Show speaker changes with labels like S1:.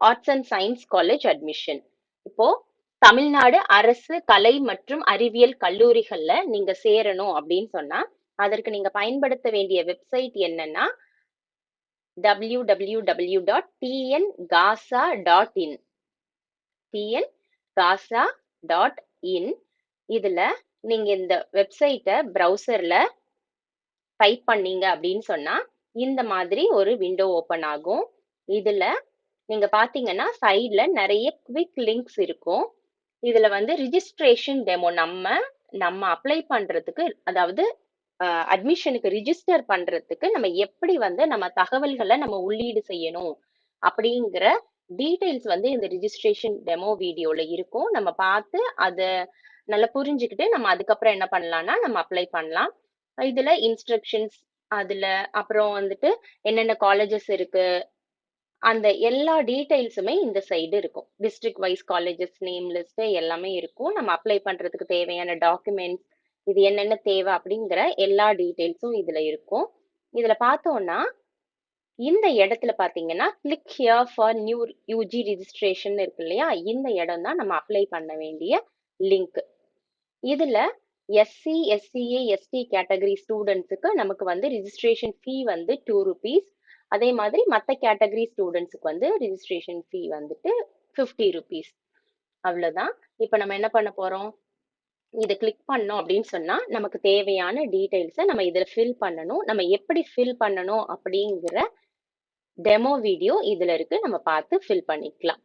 S1: Arts and science college admission இப்போ தமிழ்நாடு அரசு கலை மற்றும் அறிவியல் கல்லூரிகள்ல நீங்க சேரணும் அப்படின்னு சொன்னா அதற்கு நீங்க பயன்படுத்த வேண்டிய வெப்சைட் என்னன்னா W W W dot TN GASA dot in TN GASA dot in இதுல நீங்க இந்த வெப்சைட்டை ப்ரௌசர்ல டைப் பண்ணீங்க அப்படின்னு சொன்னா இந்த மாதிரி ஒரு விண்டோ ஓப்பன் ஆகும். இதுல நீங்க பாத்தீங்கன்னா சைட்ல நிறைய குவிக் லிங்க்ஸ் இருக்கும். இதுல வந்து ரிஜிஸ்ட்ரேஷன் டெமோ நம்ம நம்ம அப்ளை பண்றதுக்கு அதாவது அட்மிஷனுக்கு ரிஜிஸ்டர் பண்றதுக்கு நம்ம எப்படி வந்து நம்ம தகவல்களை நம்ம உள்ளீடு செய்யணும் அப்படிங்கிற டீடைல்ஸ் வந்து இந்த ரிஜிஸ்ட்ரேஷன் டெமோ வீடியோல இருக்கும். நம்ம பார்த்து அதை நல்லா புரிஞ்சுக்கிட்டு நம்ம அதுக்கப்புறம் என்ன பண்ணலாம்னா நம்ம அப்ளை பண்ணலாம். இதுல இன்ஸ்ட்ரக்ஷன்ஸ் அதுல அப்புறம் வந்துட்டு என்னென்ன காலேஜஸ் இருக்கு அந்த எல்லா டீடைல்ஸுமே இந்த சைடு இருக்கும். District wise colleges name list எல்லாமே இருக்கும். நம்ம அப்ளை பண்றதுக்கு தேவையான டாக்குமெண்ட்ஸ் இது என்னென்ன தேவை அப்படிங்கிற எல்லா டீடைல்ஸும் இதுல இருக்கும். இதுல பார்த்தோம்னா இந்த இடத்துல பாத்தீங்கன்னா click here for new UG registration இருக்கு இல்லையா? இந்த இடம் தான் நம்ம அப்ளை பண்ண வேண்டிய லிங்க் இதுல எஸ்சி எஸ்சிஏ எஸ்டி கேட்டகரி ஸ்டூடெண்ட்ஸுக்கு நமக்கு வந்து ரிஜிஸ்ட்ரேஷன் ஃபீ வந்து டூ ருபீஸ் அதே மாதிரி மற்ற கேட்டகரி ஸ்டூடெண்ட்ஸுக்கு வந்து ரிஜிஸ்ட்ரேஷன் ஃபீ வந்துட்டு ஃபிஃப்டி ருபீஸ் அவ்வளோதான் இப்போ நம்ம என்ன பண்ண போகிறோம் இதை கிளிக் பண்ணோம் அப்படின்னு சொன்னால் நமக்கு தேவையான டீட்டெயில்ஸை நம்ம இதில் ஃபில் பண்ணணும். நம்ம எப்படி ஃபில் பண்ணணும் அப்படிங்கிற டெமோ வீடியோ இதில் இருக்குது நம்ம பார்த்து ஃபில் பண்ணிக்கலாம்.